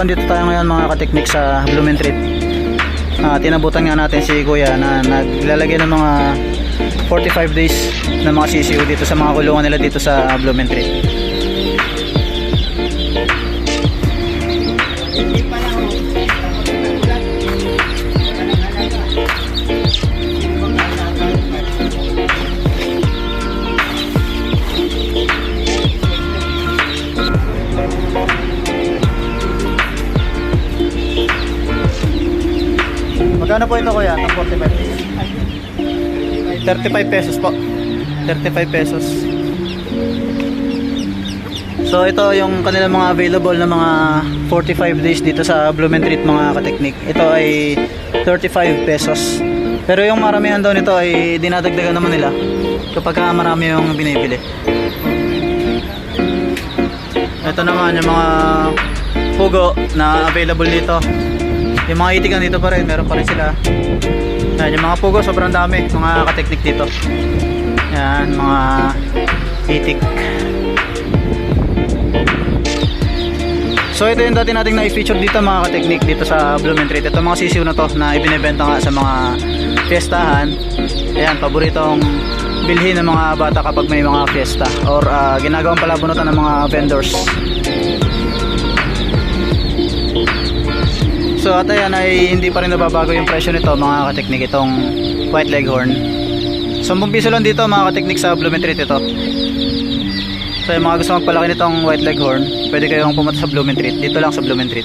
andito tayo ngayon mga kateknik sa Blumentritt. Ah, tinabutan nga natin si Kuya na naglalagay ng mga 45 days na mga CCU dito sa mga kulungan nila dito sa Blumentritt. Magkano po ito Kuya? Ang 45 days? 35 pesos po. 35 pesos. So ito yung kanilang mga available na mga 45 days dito sa Blumentritt mga kateknik. Ito ay 35 pesos. Pero yung maramihan daw nito ay dinadagdagan naman nila kapag ka marami yung binibili. Ito naman yung mga pugo na available dito. Yung mga itikan dito pa rin, meron pa rin sila. Yan, yung mga pugo sobrang dami, mga kateknik dito. Yan, mga itik. So ito yung dati nating na-feature dito mga kateknik dito sa Blumentritt. Ito mga sisiw na to na ibinebenta nga sa mga fiestahan. Ayan, paboritong bilhin ng mga bata kapag may mga fiesta or ah, ginagawang palabunutan ng mga vendors. So at ayan ay hindi pa rin nababago yung presyo nito mga kateknik itong white leghorn. 10 piso lang dito mga kateknik sa Blumentritt ito. So yung mga gusto magpalaki nitong white leghorn, pwede kayong pumunta sa Blumentritt. Dito lang sa Blumentritt.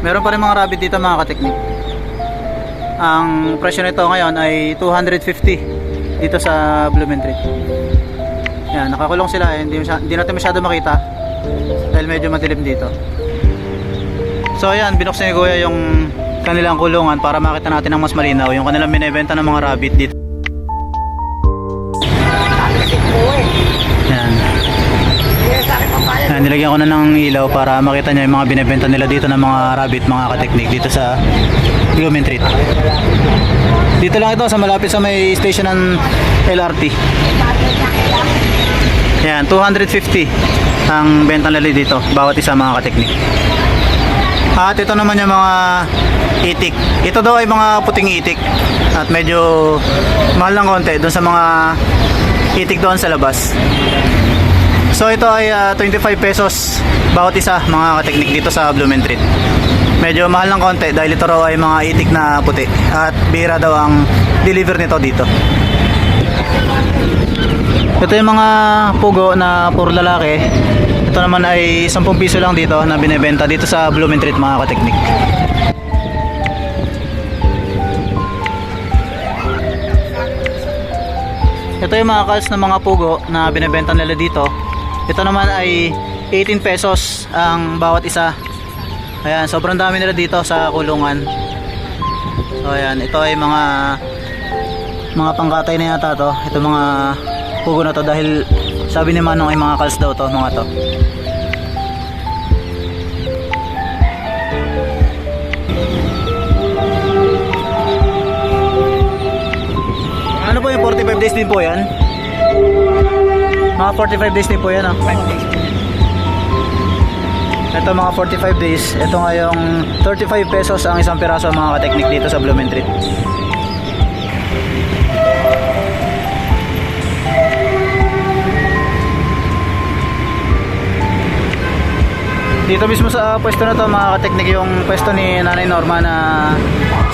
Meron pa rin mga rabbit dito mga kateknik. Ang presyo nito ngayon ay 250 dito sa Blumentritt. Yan, nakakulong sila eh. Hindi, hindi natin masyado makita dahil medyo madilim dito. So ayan, binuksan ni Kuya yung kanilang kulungan para makita natin ng mas malinaw yung kanilang binebenta ng mga rabbit dito. Yan. Yan, nilagyan ko na ng ilaw para makita nyo yung mga binebenta nila dito ng mga rabbit, mga kateknik dito sa Blumentritt. Dito lang ito sa malapit sa may station ng LRT. Yan, 250 ang benta nila dito, bawat isa mga kateknik. At ito naman yung mga itik. Ito daw ay mga puting itik. At medyo mahal ng konti doon sa mga itik doon sa labas. So ito ay ah, 25 pesos bawat isa mga kateknik dito sa Blumentritt. Medyo mahal ng konti dahil ito raw ay mga itik na puti. At bihira daw ang deliver nito dito. Ito yung mga pugo na puro lalaki. Ito naman ay 10 piso lang dito na binebenta dito sa Blumentritt mga kateknik. Ito yung mga calls ng mga pugo na binebenta nila dito. Ito naman ay 18 pesos ang bawat isa. Ayan, sobrang dami nila dito sa kulungan. So ayan, ito ay mga mga pangkatay na yata to. Ito mga pugo na to dahil sabi ni Manong ay mga calls daw to, mga to. Ano po yung 45 days din po yan? Mga 45 days din po yan ah. Ito mga 45 days. Ito nga yung 35 pesos ang isang piraso mga kateknik dito sa Blumentritt. Dito mismo sa pwesto na to mga kateknik yung pwesto ni Nanay Norma na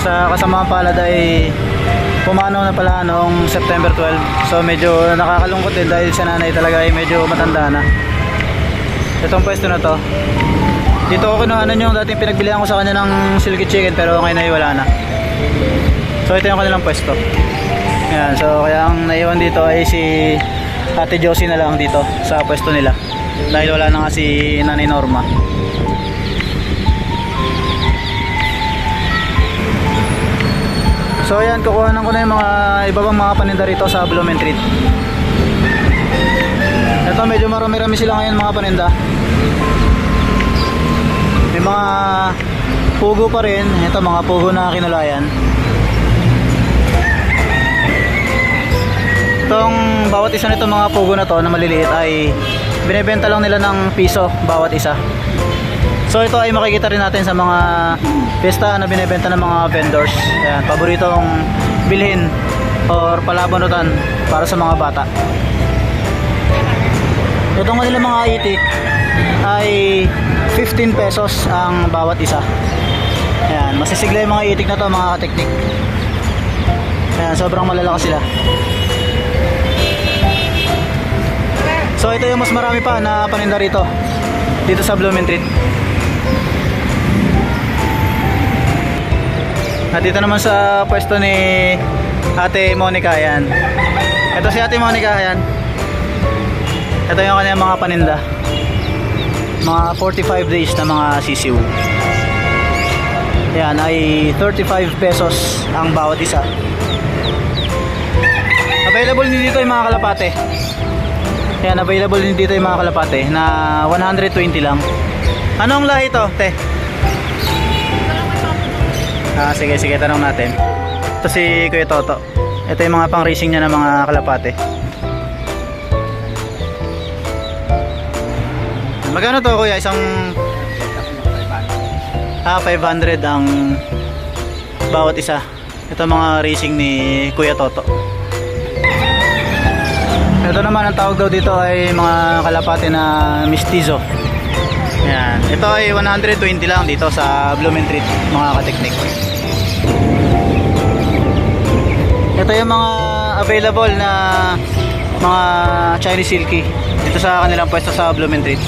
sa kasamaang palad ay pumanaw na pala noong September 12. So medyo nakakalungkot din dahil si nanay talaga ay medyo matanda na. Itong pwesto na to. Dito ko kinuhanan yung dating pinagbilihan ko sa kanya ng silky chicken pero ngayon ay wala na. So ito yung kanilang pwesto. Yan, so kaya ang naiwan dito ay si Ate Josie na lang dito sa pwesto nila. Dahil wala na nga si Nanay Norma. So ayan, kukuhanan ko na yung mga iba pang mga paninda rito sa Blumentritt. Ito medyo marami-rami sila ngayon mga paninda. May mga pugo pa rin. Ito mga pugo na kinulayan. Itong bawat isa nito mga pugo na to na maliliit ay binebenta lang nila ng piso bawat isa. So ito ay makikita rin natin sa mga pesta na binebenta ng mga vendors. Ayan, paboritong bilhin or palabanutan para sa mga bata. Itong kanila mga itik ay 15 pesos ang bawat isa. Ayan, masisigla yung mga itik na to mga kateknik. Ayan, sobrang malalakas sila. So ito yung mas marami pa na paninda rito. Dito sa Blooming At dito naman sa pwesto ni Ate Monica yan. Ito si Ate Monica yan. Ito yung kanyang mga paninda. Mga 45 days na mga sisiw. Yan ay 35 pesos ang bawat isa. Available din dito yung mga kalapate. Yan, available din dito yung mga kalapate na 120 lang. Anong lahi to, te? Ah, sige, sige, tanong natin. Ito si Kuya Toto. Ito yung mga pang-racing niya ng mga kalapate. Magkano to kuya? Isang... Ah, 500 ang bawat isa. Ito mga racing ni Kuya Toto. Ito naman ang tawag daw dito ay mga kalapate na mistizo. Yan. Ito ay 120 lang dito sa Blooming Treat, mga kateknik. Ito yung mga available na mga Chinese Silky dito sa kanilang pwesto sa Blooming Treat.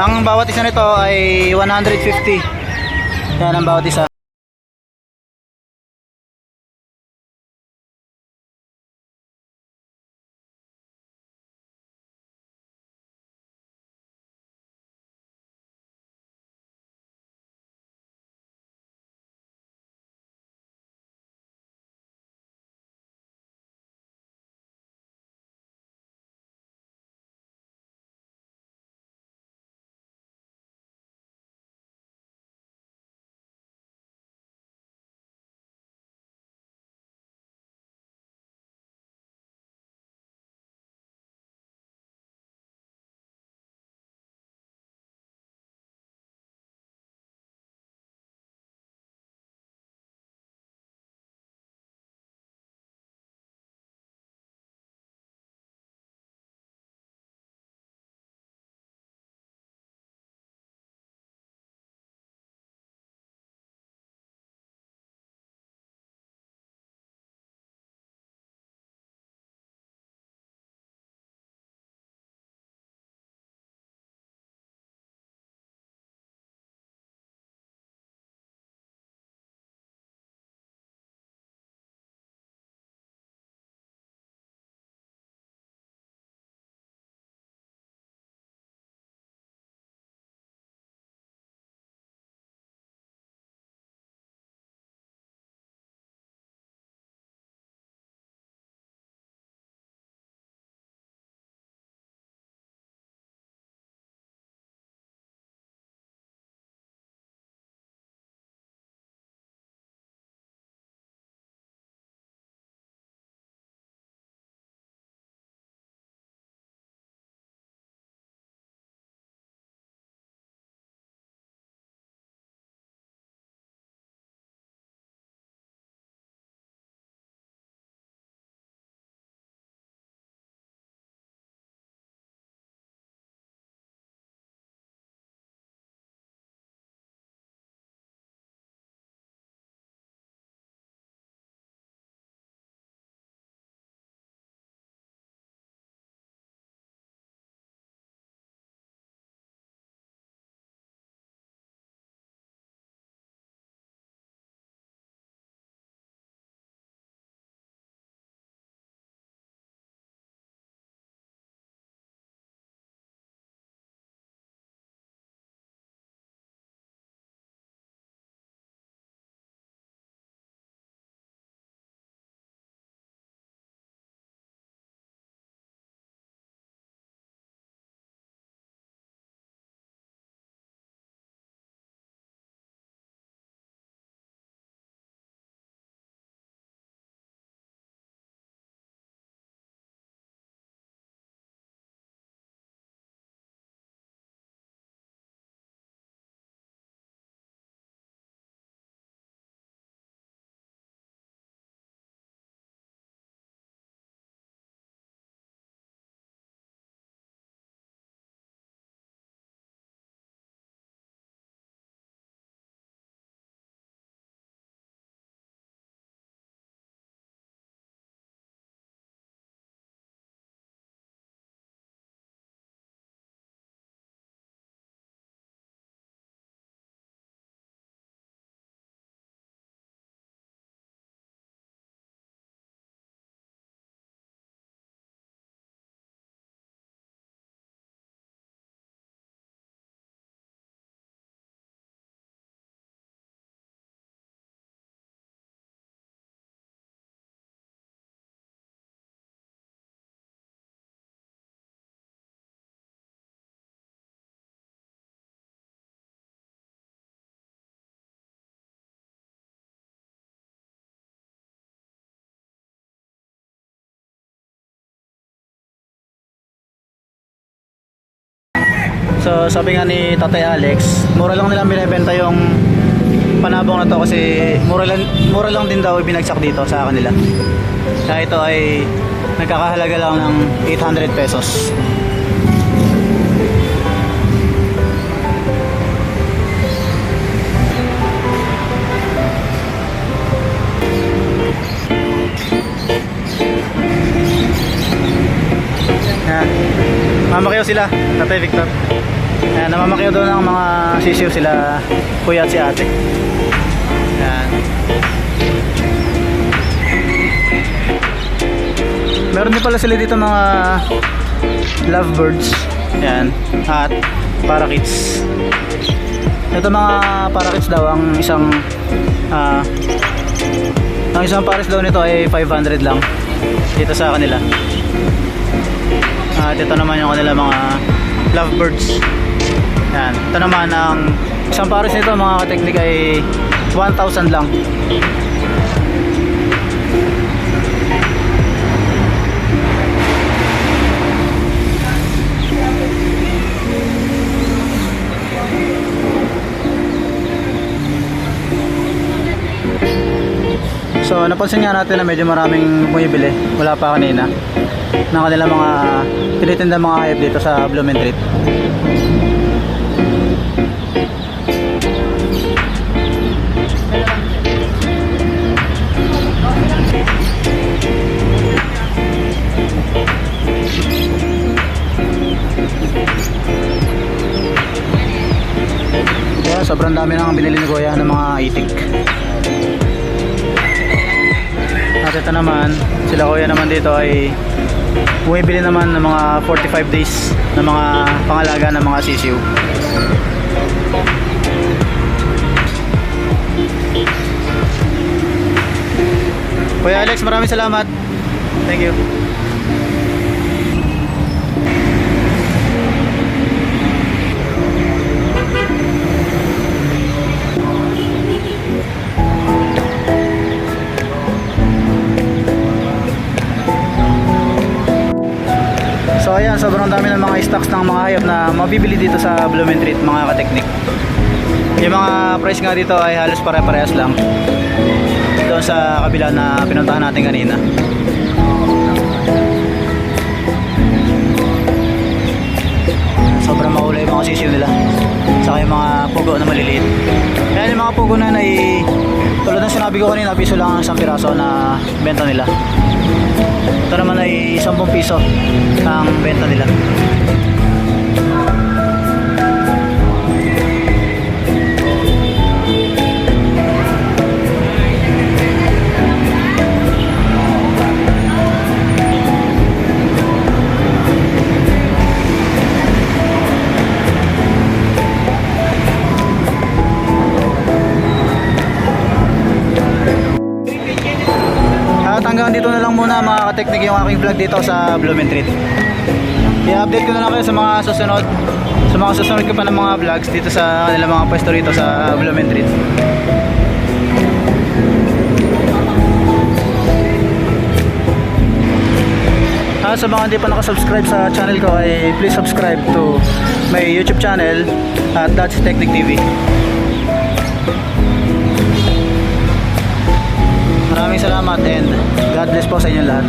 Ang bawat isa nito ay 150. Yan ang bawat isa. So sabi nga ni Tatay Alex, mura lang nilang binebenta yung panabong na to kasi mura lang, mura lang din daw binagsak dito sa kanila. Kaya ito ay nagkakahalaga lang ng 800 pesos. Yan. Mamakiyaw sila, Tatay Victor. Yan, namamakiyaw doon ng mga sisiw sila, kuya at si ate. Yan. Meron din pala sila dito mga lovebirds. Yan. At parakeets. Ito mga parakeets daw ang isang ah ang isang pares daw nito ay 500 lang dito sa kanila. At ito naman yung kanila mga lovebirds. Yan. Ito naman ang isang pares nito mga kateknik ay 1,000 lang. So napansin nga natin na medyo maraming bumibili wala pa kanina ng kanilang mga tinitinda mga hayop dito sa Blumentritt. Yeah, sobrang dami nang binili ni Kuya ng mga itik. At ito naman, sila kuya naman dito ay bumibili naman ng mga 45 days ng mga pangalaga ng mga sisiw. Kuya Alex, maraming salamat. Thank you. Sobrang dami ng mga stocks ng mga hayop na mabibili dito sa Blumentritt mga kateknik. Yung mga price nga dito ay halos pare-parehas lang. Doon sa kabila na pinuntahan natin kanina. Sobrang maulay yung mga sisiyo nila. Saka yung mga pugo na maliliit. Kaya yung mga pugo na ay tulad ng sinabi ko kanina, piso lang ang isang piraso na benta nila. Ito naman ay 10 piso ang benta nila. Kateknik yung aking vlog dito sa Blumentritt. I-update ko na lang kayo sa mga susunod sa mga susunod ko pa ng mga vlogs dito sa kanila mga pwesto rito sa Blumentritt. Ah, sa mga hindi pa nakasubscribe sa channel ko ay please subscribe to my YouTube channel at That's Technic TV. Maraming salamat and God bless po sa inyo lahat.